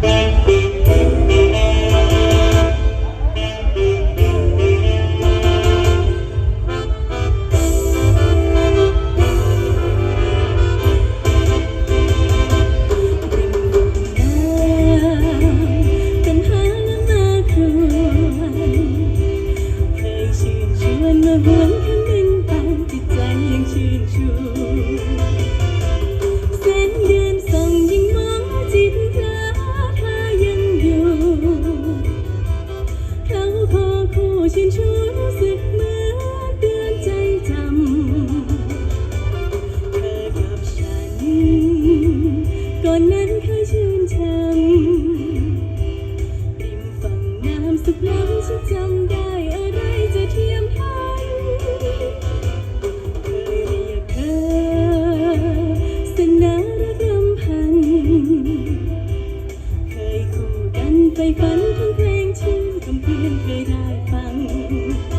เป็ คู่ชินชูรู้สึกเหมือนเตือนใจจำเธอกับฉัน ก่อนนั้นเคยชื่นชมริมฝั่งน้ำสุขล้ำฉันจำได้อะไรจะเทียมทันเคยเรียกเธอสนารักรำพัน เคยคู่กันไปฝันทั้งเพลงเชียงคำเพี้ยนเคยได้ you.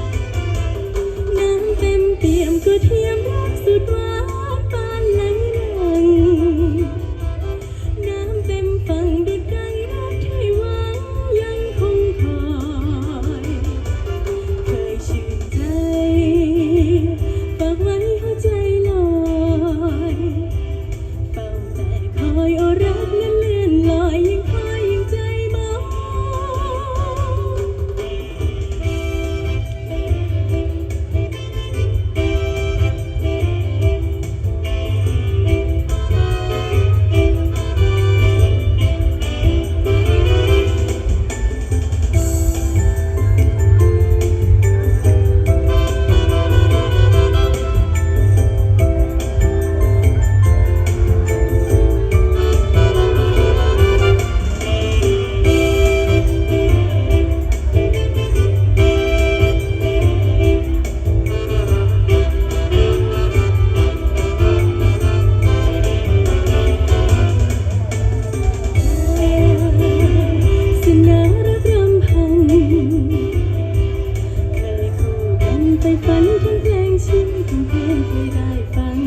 ไปฝันถึงเพลงชิ้นถึงเพลงที่ได้ฟัง